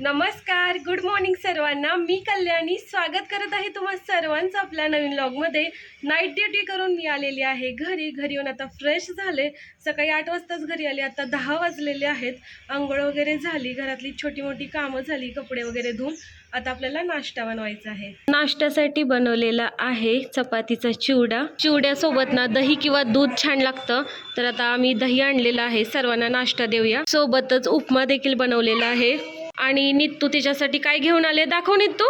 नमस्कार good morning सर्वांना. मी कल्याणी. स्वागत करत आहे तुम्हा सर्वांचं आपल्या नवीन लॉगमध्ये नाईट ड्युटी करून मी आलेली आहे घरी. घरी येऊन आता फ्रेश झाले. सकाळी आठ वाजताच घरी आले. आता दहा वाजलेले आहेत. आंघोळ वगैरे झाली. घरातली छोटी मोठी कामं झाली. कपडे वगैरे धुवून आता आपल्याला नाश्ता बनवायचा आहे. नाश्त्यासाठी बनवलेला आहे चपातीचा चिवडा. चिवड्यासोबत ना दही किंवा दूध छान लागतं. तर आता आम्ही दही आणलेलं आहे. सर्वांना नाश्ता देऊया. सोबतच उपमा देखील बनवलेला आहे. आणि नित्तू तिच्यासाठी काय घेऊन आले दाखव Nittu.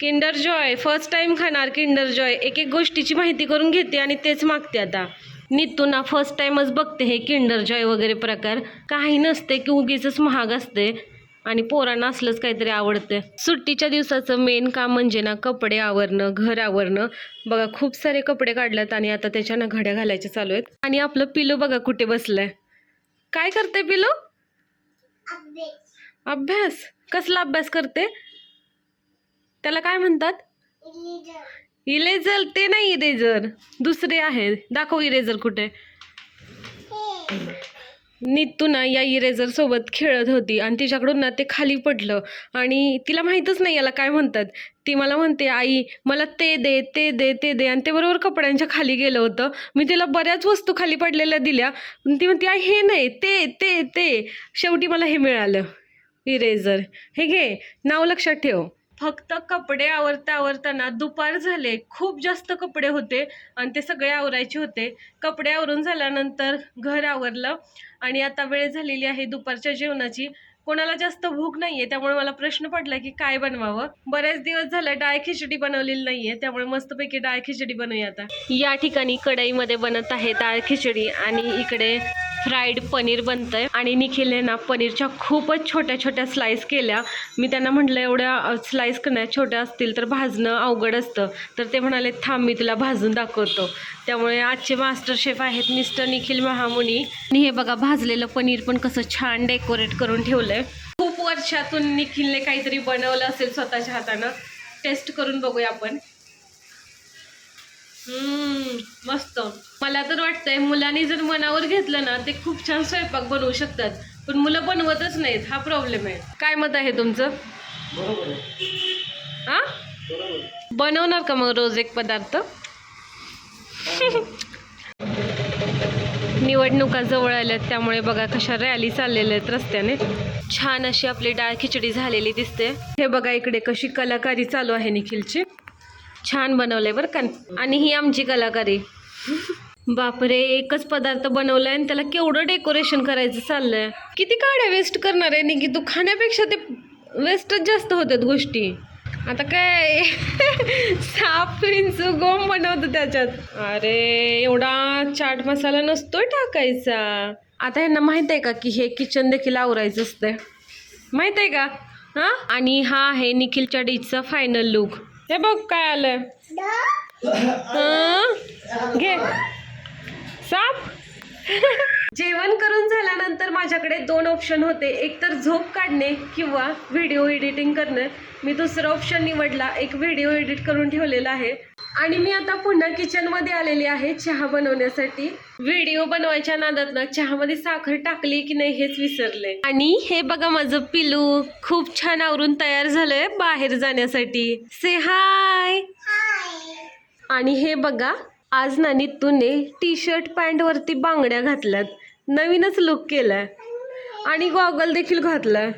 Kinder Joy first time खाणार किंडर जॉय एक एक गोष्टीची माहिती करून घेते आणि तेच मागते आता. नित्तू ना फर्स्ट टाइमच बघते हे किंडर जॉय वगैरे प्रकार. काही नसते की उगीच महाग असते. आणि पोरांना असलंच काहीतरी आवडते. सुट्टीच्या दिवसाचं मेन काम म्हणजे ना कपडे आवरणं घर आवरणं. बघा खूप सारे कपडे काढलेत आणि आता त्याच्या ना घड्या घालायच्या चालू आहेत. आणि आपलं पिलू बघा कुठे बसलंय. काय करते पिलू? अभ्यास. कसला अभ्यास करते? त्याला काय म्हणतात? इरेझर ते नाही इरेझर दुसरे आहे. दाखव इरेझर कुठे? नित्तू ना या इरेझरसोबत खेळत होती आणि तिच्याकडून ना ते खाली पडलं. आणि तिला माहीतच नाही याला काय म्हणतात. ती मला म्हणते आई मला ते दे ते दे ते दे. आणि ते बरोबर कपड्यांच्या खाली गेलं होतं. मी तिला बऱ्याच वस्तू खाली पडलेल्या दिल्या. ती म्हणते आई हे नाही ते ते ते. शेवटी मला हे मिळालं. इरेझर हे घे नाव लक्षात ठेव. फक्त कपडे आवरता आवरताना दुपार झाले खूप जास्त कपडे होते आणि ते सगळे आवरायचे होते. कपडे आवरून झाल्यानंतर घर आवरलं आणि आता वेळ झालेली आहे दुपारच्या जेवणाची. कोणाला जास्त भूक नाही आहे त्यामुळे मला प्रश्न पडला की काय बनवावं? बरेच दिवस झालं डाळ खिचडी बनवलेली नाही आहे त्यामुळे मस्तपैकी डाळ खिचडी बनवूया आता. या ठिकाणी कढईमध्ये बनत आहे डाळ खिचडी आणि इकडे फ्राईड पनीर बनतंय. आणि निखिलने ना पनीरच्या खूपच छोट्या छोट्या स्लाईस केल्या. मी त्यांना म्हटलं एवढ्या स्लाईस करण्या छोट्या असतील तर भाजणं अवघड असतं. तर ते म्हणाले थांब मी तुला भाजून दाखवतो. त्यामुळे आजचे मास्टर शेफ आहेत मिस्टर निखिल महामुनी. आणि हे बघा भाजलेलं पनीर पण कसं छान डेकोरेट करून ठेवलंय. खूप वर्षातून निखिलने काहीतरी बनवलं असेल स्वतःच्या हातानं. टेस्ट करून बघूया आपण. मस्त. मला तर वाटतंय मुलांनी जर मनावर घेतलं ना ते खूप छान स्वयंपाक बनवू शकतात. पण मुलं बनवतच नाहीत हा प्रॉब्लेम आहे. काय मत आहे तुमचं? हा? बनवणार का मग रोज एक पदार्थ? निवडणुका जवळ आल्यात त्यामुळे बघा कशा रॅली चाललेल्या आहेत रस्त्याने. छान अशी आपली डाळ खिचडी झालेली दिसते. हे बघा इकडे कशी कलाकारी चालू आहे निखिलची. छान बनवलंय बरं का. आणि ही आमची कलाकारी. बापरे एकच पदार्थ बनवलाय आणि त्याला केवढं डेकोरेशन करायचं चाललंय. किती काड्या वेस्ट करणार आहे निकी? तू खाण्यापेक्षा ते वेस्टच जास्त होतात गोष्टी. आता काय? साप इंच गोम बनवतो त्याच्यात. अरे एवढा चाट मसाला नसतोय टाकायचा. आता यांना माहीत आहे का की हे किचन देखील आवरायचं असतंय? माहीत आहे का? हा? आणि हा आहे निखिलच्या डीजचा फायनल लुक हे बघ काय आलंय. घे. साप. जेवण करून झाल्यानंतर माझ्याकडे दोन ऑप्शन होते. एक तर झोप काढणे किंवा व्हिडिओ एडिटिंग करणे. मी दुसरा ऑप्शन निवडला. एक व्हिडिओ एडिट करून ठेवलेला आहे. आणि मी आता पुन्हा किचनमध्ये आलेली आहे चहा बनवण्यासाठी. व्हिडिओ बनवायच्या नादात ना चहामध्ये साखर टाकली की नाही हेच विसरले. आणि हे बघा माझं पिलू खूप छान आवरून तयार झालंय बाहेर जाण्यासाठी. से हाय आणि हे बघा आज ना नित्तूने टी शर्ट पॅन्ट वरती बांगड्या घातल्यात. नवीनच लुक केलाय. आणि गॉगल देखील घातलाय.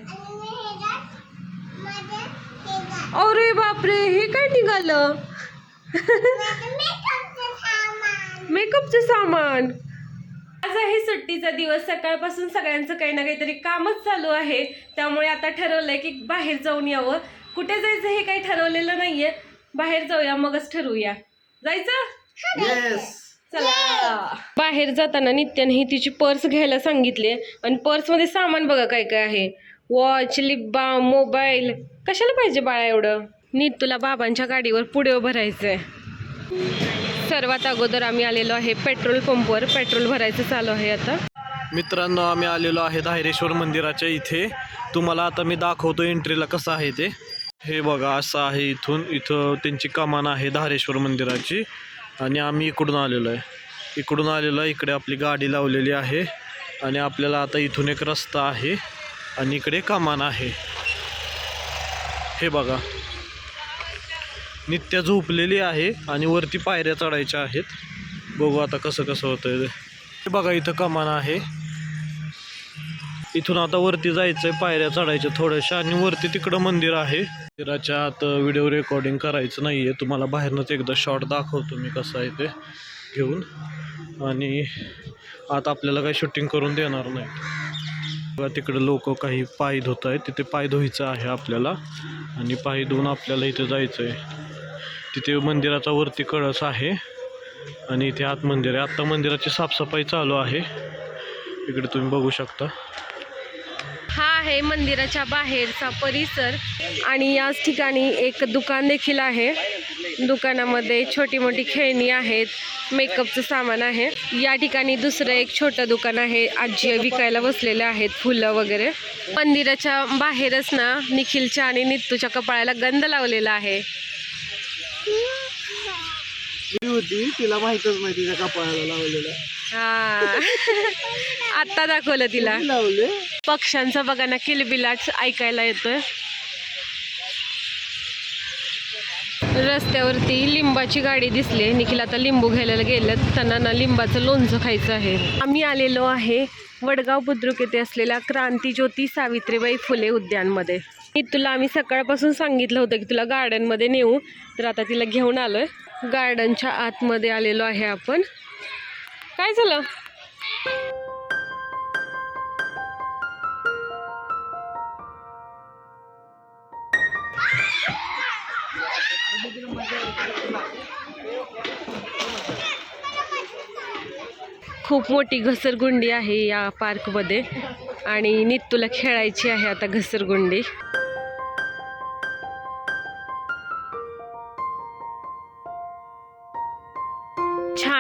अरे बापरे हे काय निघालं? मेकअपचं सामान. आज आहे सुट्टीचा दिवस. सकाळपासून सगळ्यांचं काही ना काहीतरी कामच चालू आहे. त्यामुळे आता ठरवलंय की बाहेर जाऊन यावं. कुठे जायचं हे काही ठरवलेलं नाहीये. बाहेर जाऊया मगच ठरवूया. जायचं? येस चला. बाहेर जाताना नित्याने ही तिची पर्स घ्यायला सांगितले आणि पर्समध्ये सामान बघा काय काय आहे. Watch lip balm mobile. कशाला पाहिजे बाळा एवढं? नीट तुला बाबांच्या गाडीवर पुढे उभं राहायचंय. सर्वात अगोदर आम्ही आलेलो आहे पेट्रोल पंपवर. पेट्रोल भरायचं चालू आहे आता. मित्रांनो आम्ही आलेलो आहे धायरेश्वर मंदिराच्या इथे. तुम्हाला आता मी दाखवतो एंट्रीला कसं आहे ते. हे बघा असं आहे इथून. इथं त्यांची कमान आहे धारेश्वर मंदिराची. आणि आम्ही इकडून आलेलो आहे. इकडून आलेलो आहे. इकडे आपली गाडी लावलेली आहे. आणि आपल्याला आता इथून एक रस्ता आहे. आणि इकडे कमान आहे. हे बघा. नित्या झोपलेली आहे आणि वरती पायऱ्या चढायच्या आहेत. बघू आता कसं कसं होतंय ते. हे बघा इथं कमान आहे. इथून आता वरती जायचंय पायऱ्या चढायच्या थोड्याशा आणि वरती तिकडं मंदिर आहे. मंदिराच्या आत व्हिडिओ रेकॉर्डिंग करायचं नाही आहे तुम्हाला बाहेरनंच एकदा शॉर्ट दाखवतो मी कसं आहे ते घेऊन. आणि आता आपल्याला काही शूटिंग करून देणार नाही बघा तिकडे लोक काही पाय धुत आहेत तिथे पाय धुवायचं आहे आपल्याला. आणि पाय धुवून आपल्याला इथे जायचं आहे तिथे मंदिराचा वरती कळस आहे. आणि इथे आत मंदिर आहे. आत्ता मंदिराची साफसफाई चालू आहे. इकडे तुम्ही बघू शकता. हा आहे मंदिराच्या बाहेरचा परिसर. आणि याच ठिकाणी एक दुकान देखील आहे. दुकानामध्ये छोटी मोठी खेळणी आहेत. मेकअपचं सामान आहे. या ठिकाणी दुसरं एक छोटं दुकान आहे. आजी विकायला बसलेले आहेत फुलं वगैरे. मंदिराच्या बाहेरच ना निखिलच्या आणि नित्तूच्या कपाळाला गंध लावलेला आहे. होती तिला माहीतच नाही तिच्या कपाळाला लावलेलं. हा. आत्ता दाखवलं तिला. लावले? पक्ष्यांचा बघा ना किलबिलाट ऐकायला येतोय. रस्त्यावरती लिंबाची गाडी दिसली निखिल आता लिंबू घ्यायला गेलं त्यांना ना लिंबाचं लोणचं खायचं आहे. आम्ही आलेलो आहे वडगाव बुद्रुक येथे असलेल्या क्रांतीज्योती सावित्रीबाई फुले उद्यानमध्ये. तुला आम्ही सकाळपासून सांगितलं होतं की तुला गार्डनमध्ये नेऊ. तर आता तिला घेऊन आलोय. गार्डनच्या आतमध्ये आलेलो आहे आपण. काय झालं? खूप मोठी घसरगुंडी आहे या पार्कमध्ये आणि नित्तूला खेळायची आहे आता घसरगुंडी.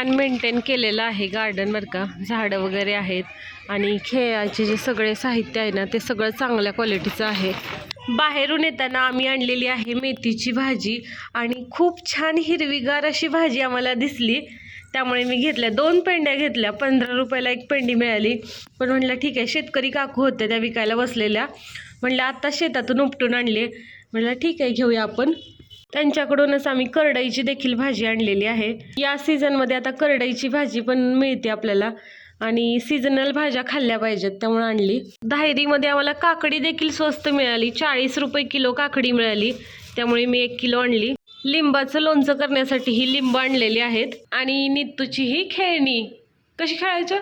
छान मेंटेन केलेलं आहे गार्डन बरं का? झाडं वगैरे आहेत. आणि खेळाचे जे सगळे साहित्य आहे ना ते सगळं चांगल्या क्वालिटीचं आहे. बाहेरून येताना आम्ही आणलेली आहे मेथीची भाजी. आणि खूप छान हिरवीगार अशी भाजी आम्हाला दिसली. त्यामुळे मी घेतल्या. दोन पेंड्या घेतल्या. पंधरा रुपयाला एक पेंडी मिळाली. पण म्हटलं ठीक आहे शेतकरी काकू होत्या त्या विकायला बसलेल्या. म्हटलं आत्ता शेतातून उपटून आणले. म्हटलं ठीक आहे घेऊया आपण. त्यांच्याकडूनच आम्ही करडईची देखील भाजी आणलेली आहे. या सीझनमध्ये आता करडईची भाजी पण मिळते आपल्याला. आणि सीझनल भाज्या खाल्ल्या पाहिजेत त्यामुळे आणली. धायरीमध्ये आम्हाला काकडी देखील स्वस्त मिळाली. चाळीस रुपये किलो काकडी मिळाली. त्यामुळे मी एक किलो आणली. लिंबाचं लोणचं करण्यासाठी ही लिंब आणलेली आहेत. आणि नित्तूची ही खेळणी. कशी खेळायच्या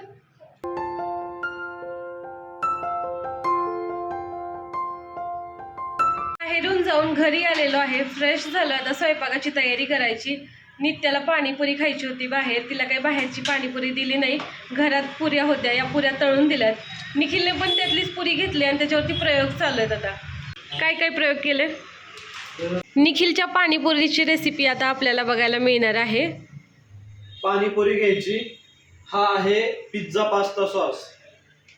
जाऊन घरी आलेलो आहे. फ्रेश झालं. आता स्वयंपाकाची तयारी करायची. नित्याला पाणीपुरी खायची होती बाहेर. तिला काही बाहेरची पाणीपुरी दिली नाही. घरात पुऱ्या होत्या. या पुऱ्या तळून दिल्यात. निखिलने पण त्यातलीच पुरी घेतली आणि त्याच्यावरती प्रयोग चालू आहेत आता. काय काय प्रयोग केले? निखिलच्या पाणीपुरीची रेसिपी आता आपल्याला बघायला मिळणार आहे. पाणीपुरी घ्यायची. हा आहे पिझ्झा पास्ता सॉस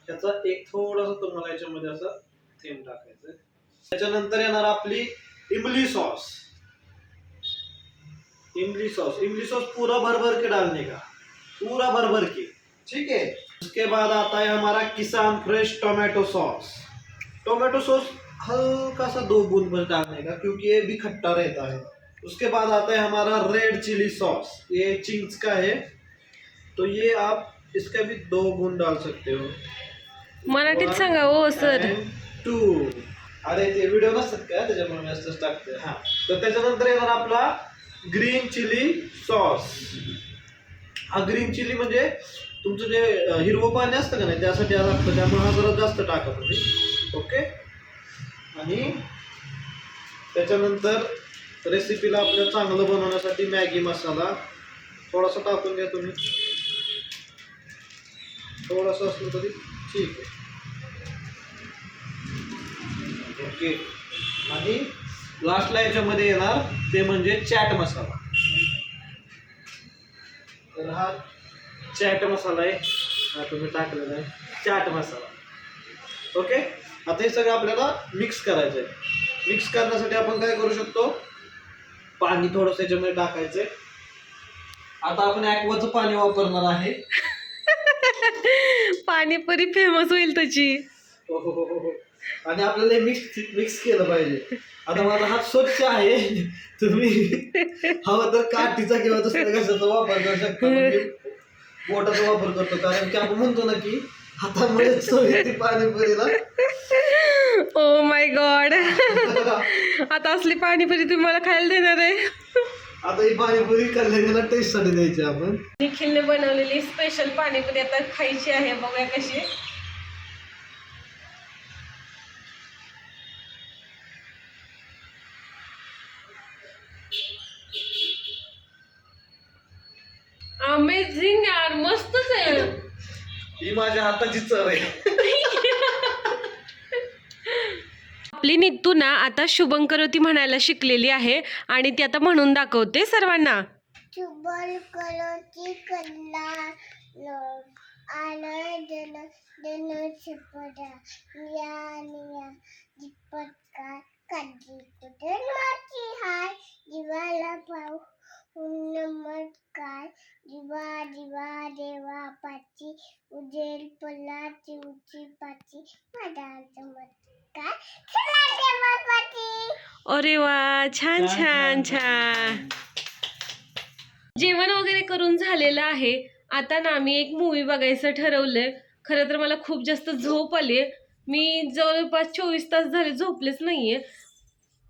त्याचा एक थोडासा तुम्हाला याच्यामध्ये असं थेंब टाकायचं त्याच्यानंतर येणार आपली इमली सॉस. इमली सॉस. इमली सॉस पूरा भर भर के डालने का. पूरा भर भर के. ठीक है? उसके बाद आता है हमारा Kissan fresh tomato sauce. Tomato sauce हल्का सा दो बूंद भर डालने का क्योंकि ये भी खट्टा रहता है. उसके बाद आता है हमारा रेड चिली सॉस ये चिंग्स का है. तो ये आप इसका भी दो बूंद डाल सकते हो. मराठीत सांगा हो सर. टू अरे ते व्हिडिओ नसतात का? त्याच्यामुळे मी असंच टाकते हा. तर त्याच्यानंतर येणार आपला ग्रीन चिली सॉस हा ग्रीन चिली म्हणजे तुमचं जे हिरवं पाणी असतं का नाही त्यासाठी लागतं त्यामुळे हा जरा जास्त टाका तुम्ही. ओके आणि त्याच्यानंतर रेसिपीला आपल्या चांगलं बनवण्यासाठी मॅगी मसाला थोडासा टाकून घ्या तुम्ही. थोडासा असलं तरी ठीक आहे. ओके. आणि लास्टला याच्यामध्ये येणार ते म्हणजे चॅट मसाला. तर हा चॅट मसाला आहे. हा तुम्ही टाकलेला आहे. चाट मसाला. ओके? आता हे सगळं आपल्याला मिक्स करायचं आहे मिक्स करण्यासाठी आपण काय करू शकतो? पाणी थोडंसं याच्यामध्ये टाकायचंय. आता आपण ॲक्वाचं पाणी वापरणार आहे. पाणीपुरी फेमस होईल तुझी हो हो हो हो हो. आणि आपल्याला मिक्स मिक्स केलं पाहिजे. आता माझा हात स्वच्छ आहे. तुम्ही हवा तर काठीचा किंवा दुसऱ्या कशाचा वापर करू शकता. पण मी बोटाचा वापर करतो. कारण की आपण म्हणतो ना की हातामुळे पाणीपुरीला ओ माय गॉड आता असली पाणीपुरी तुम्ही मला खायला देणार आहे. आता ही पाणीपुरी कल्याणीला टेस्टसाठी द्यायची आपण. निखिलने बनवलेली स्पेशल पाणीपुरी आता खायची आहे. बघूया कशी अमेझिंग यार मस्तच आहे ही माझ्या हाताची चव आहे. आपली नित्तू ना आता शुभंकरोती म्हणायला शिकलेली आहे आणि ती आता म्हणून दाखवते सर्वांना. चुबल कलोची कल्ला आलं जन जन शिपडा निया निया जिपत काय काजी कुठे माची हाय. जीवाला पाव नमस्कार. जीवा जीवा देवा पाची उजेल पल्लाची उची पाची. माझा चमत्कार चला देवा पाची. अरे वा छान छान छान जेवण वगैरे करून झालेलं आहे. आता ना आम्ही एक मूवी बघायचं ठरवलंय. खरं तर मला खूप जास्त झोप आली मी जवळपास चोवीस तास झाले झोपलेच नाहीये.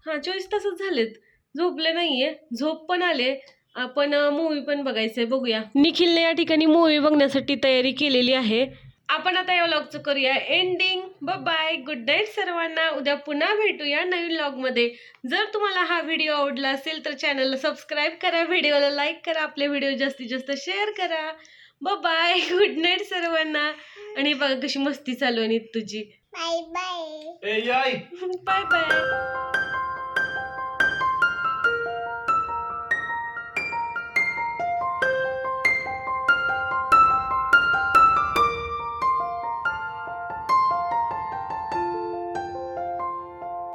हां चोवीस तासच झालेत. झोपले नाहीये. झोप पण आले आपण मूवी पण बघायचंय. बघूया. निखिलने या ठिकाणी मूवी बघण्यासाठी तयारी केलेली आहे. आपण आता या व्लॉगचं करूया. एंडिंग बाय गुड नाईट सर्वांना. उद्या पुन्हा भेटूया नवीन व्लॉगमध्ये जर तुम्हाला हा व्हिडिओ आवडला असेल तर चॅनलला सबस्क्राईब करा. व्हिडिओला लाईक करा. आपले व्हिडिओ जास्तीत जास्त शेअर करा. बाय गुड नाईट सर्वांना. आणि बघा कशी मस्ती चालू आहे तुझी बाय बाय बाय बाय